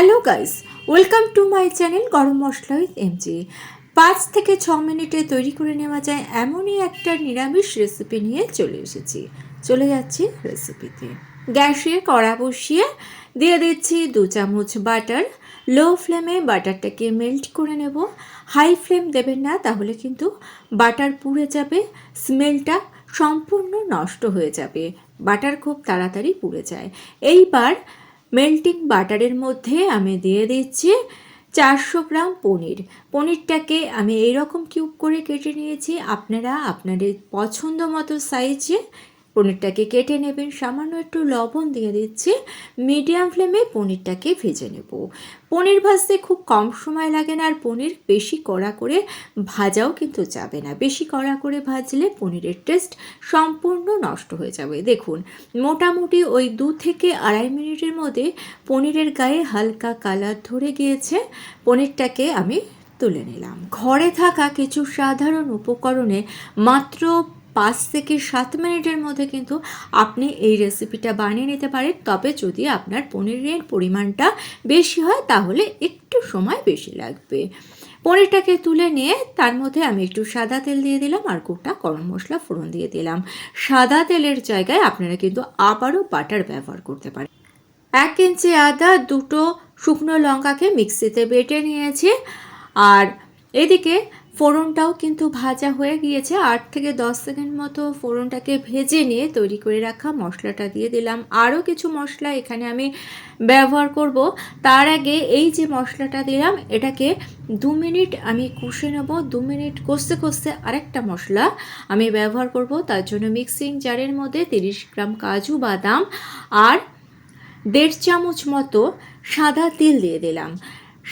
Hello guys, welcome to my channel Garam Masala with MG পাঁচ থেকে ছ মিনিটে তৈরি করে নেওয়া যায় এমনই একটা নিরামিষ রেসিপি নিয়ে চলে এসেছি। চলে যাচ্ছি রেসিপিতে গ্যাসে কড়া বসিয়ে দিয়ে দিচ্ছি দু চামচ বাটার লো ফ্লেমে বাটারটাকে মেল্ট করে নেব। হাই ফ্লেম দেবেন না, তাহলে কিন্তু বাটার পুড়ে যাবে স্মেলটা সম্পূর্ণ নষ্ট হয়ে যাবে। বাটার খুব তাড়াতাড়ি পুড়ে যায়। এইবার মেল্টিং বাটারের মধ্যে আমি দিয়ে দিচ্ছি চারশো গ্রাম পনির। পনিরটাকে আমি এইরকম কিউব করে কেটে নিয়েছি। আপনারা আপনাদের পছন্দ মতো সাইজে পনিরটাকে কেটে নেবেন, সামান্য একটু লবণ দিয়ে দিচ্ছি মিডিয়াম ফ্লেমে পনিরটাকে ভেজে নেব। পনির ভাজতে খুব কম সময় লাগে না আর পনির বেশি কড়া করে ভাজাও কিন্তু যাবে না। বেশি কড়া করে ভাজলে পনিরের টেস্ট সম্পূর্ণ নষ্ট হয়ে যাবে। দেখুন, মোটামুটি ওই দু থেকে আড়াই মিনিটের মধ্যে পনিরের গায়ে হালকা কালার ধরে গিয়েছে। পনিরটাকে আমি তুলে নিলাম। ঘরে থাকা কিছু সাধারণ উপকরণে মাত্র পাঁচ থেকে সাত মিনিটের মধ্যে কিন্তু আপনি এই রেসিপিটা বানিয়ে নিতে পারেন। তবে যদি আপনার পনিরের পরিমাণটা বেশি হয়, তাহলে একটু সময় বেশি লাগবে। পনিরটাকে তুলে নিয়ে তার মধ্যে আমি একটু সাদা তেল দিয়ে দিলাম আর গোটা গরম মশলা ফোড়ন দিয়ে দিলাম। সাদা তেলের জায়গায় আপনারা কিন্তু আবারও বাটার ব্যবহার করতে পারেন। এক ইঞ্চি আদা, দুটো শুকনো লঙ্কাকে মিক্সিতে বেটে নিয়েছি। আর এদিকে ফোড়নটাও কিন্তু ভাজা হয়ে গিয়েছে। আট থেকে দশ সেকেন্ড মতো ফোড়নটাকে ভেজে নিয়ে তৈরি করে রাখা মশলাটা দিয়ে দিলাম। আরও কিছু মশলা এখানে আমি ব্যবহার করব। তার আগে এই যে মশলাটা দিলাম, এটাকে দু মিনিট আমি কষে নেব। দু মিনিট কষতে কষতে আরেকটা মশলা আমি ব্যবহার করব। তার জন্য মিক্সিং জারের মধ্যে তিরিশ গ্রাম কাজু বাদাম আর দেড় চামচ মতো সাদা তিল দিয়ে দিলাম।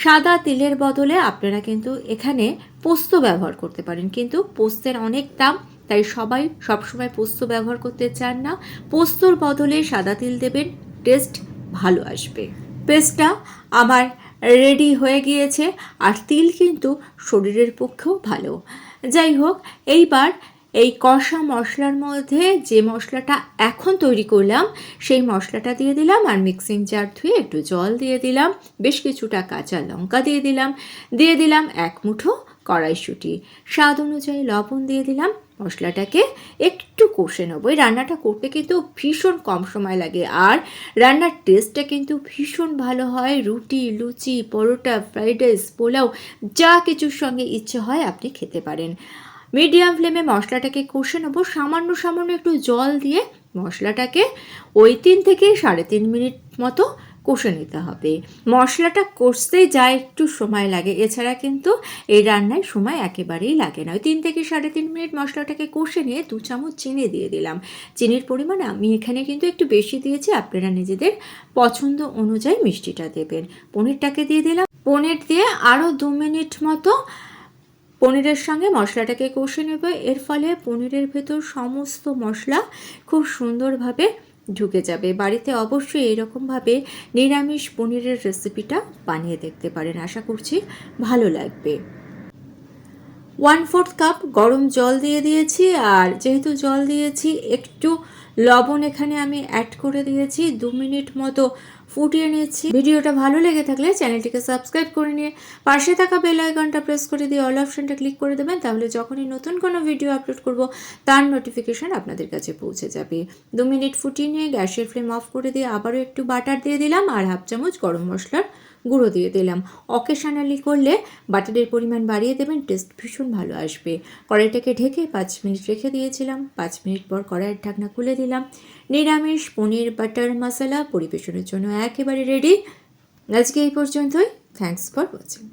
সাদা তিলের বদলে আপনারা কিন্তু এখানে পোস্ত ব্যবহার করতে পারেন। কিন্তু পোস্তের অনেক দাম, তাই সবাই সবসময় পোস্ত ব্যবহার করতে চান না। পোস্তর বদলে সাদা তিল দেবেন, টেস্ট ভালো আসবে। পেস্টটা আমার রেডি হয়ে গিয়েছে, আর তিল কিন্তু শরীরের পক্ষেও ভালো। যাই হোক, এইবার এই কষা মশলার মধ্যে যে মশলাটা এখন তৈরি করলাম, সেই মশলাটা দিয়ে দিলাম আর মিক্সিং জার ধুয়ে একটু জল দিয়ে দিলাম, বেশ কিছুটা কাঁচা লঙ্কা দিয়ে দিলাম দিয়ে দিলাম এক মুঠো কড়াইশুঁটি। স্বাদ অনুযায়ী লবণ দিয়ে দিলাম, মশলাটাকে একটু কষে নেব। এই রান্নাটা করতে কিন্তু ভীষণ কম সময় লাগে আর রান্নার টেস্টটা কিন্তু ভীষণ ভালো হয়। রুটি, লুচি, পরোটা ফ্রাইড রাইস পোলাও, যা কিছুর সঙ্গে ইচ্ছে হয় আপনি খেতে পারেন। মিডিয়াম ফ্লেমে মশলাটাকে কষে নেব। সামান্য সামান্য একটু জল দিয়ে মশলাটাকে ওই তিন থেকে সাড়ে তিন মিনিট মতো কষে নিতে হবে। মশলাটা কষতে যা একটু সময় লাগে, এছাড়া কিন্তু এই রান্নায় সময় একেবারেই লাগে না। ওই তিন থেকে সাড়ে তিন মিনিট মশলাটাকে কষে নিয়ে দু চামচ চিনি দিয়ে দিলাম। চিনির পরিমাণ আমি এখানে কিন্তু একটু বেশি দিয়েছি, আপনারা নিজেদের পছন্দ অনুযায়ী মিষ্টিটা দেবেন। পনিরটাকে দিয়ে দিলাম। পনির দিয়ে আরও দু মিনিট মতো পনিরের সঙ্গে মশলাটাকে কষে নেবে। এর ফলে পনিরের ভেতর সমস্ত মশলা খুব সুন্দরভাবে ঢুকে যাবে। বাড়িতে অবশ্যই এরকমভাবে নিরামিষ পনিরের রেসিপিটা বানিয়ে দেখতে পারেন। আশা করছি ভালো লাগবে। ওয়ান ফোর্থ কাপ গরম জল দিয়ে দিয়েছি। আর যেহেতু জল দিয়েছি, একটু লবণ এখানে আমি অ্যাড করে দিয়েছি। দু মিনিট মতো ফুটিয়ে নিচ্ছি ভিডিওটা ভালো লেগে থাকলে চ্যানেলটিকে সাবস্ক্রাইব করে নিয়ে পাশে থাকা বেল আইকনটা প্রেস করে দিয়ে অল অপশনটা ক্লিক করে দেবেন, তাহলে যখনই নতুন কোনো ভিডিও আপলোড করব, তার নোটিফিকেশান আপনাদের কাছে পৌঁছে যাবে। দু মিনিট ফুটিয়ে নিয়ে গ্যাসের ফ্লেম অফ করে দিয়ে আবারও একটু বাটার দিয়ে দিলাম আর হাফ চামচ গরম মশলার গুঁড়ো দিয়ে দিলাম। অকেশনালি করলে বাটারের পরিমাণ বাড়িয়ে দেবেন টেস্ট ভীষণ ভালো আসবে। কড়াইটাকে ঢেকে পাঁচ মিনিট রেখে দিয়েছিলাম। পাঁচ মিনিট পর কড়াইয়ের ঢাকনা খুলে দিলাম। নিরামিষ পনির বাটার মশলা পরিবেশনের জন্য একেবারে রেডি আজকে এই পর্যন্তই। Thanks for watching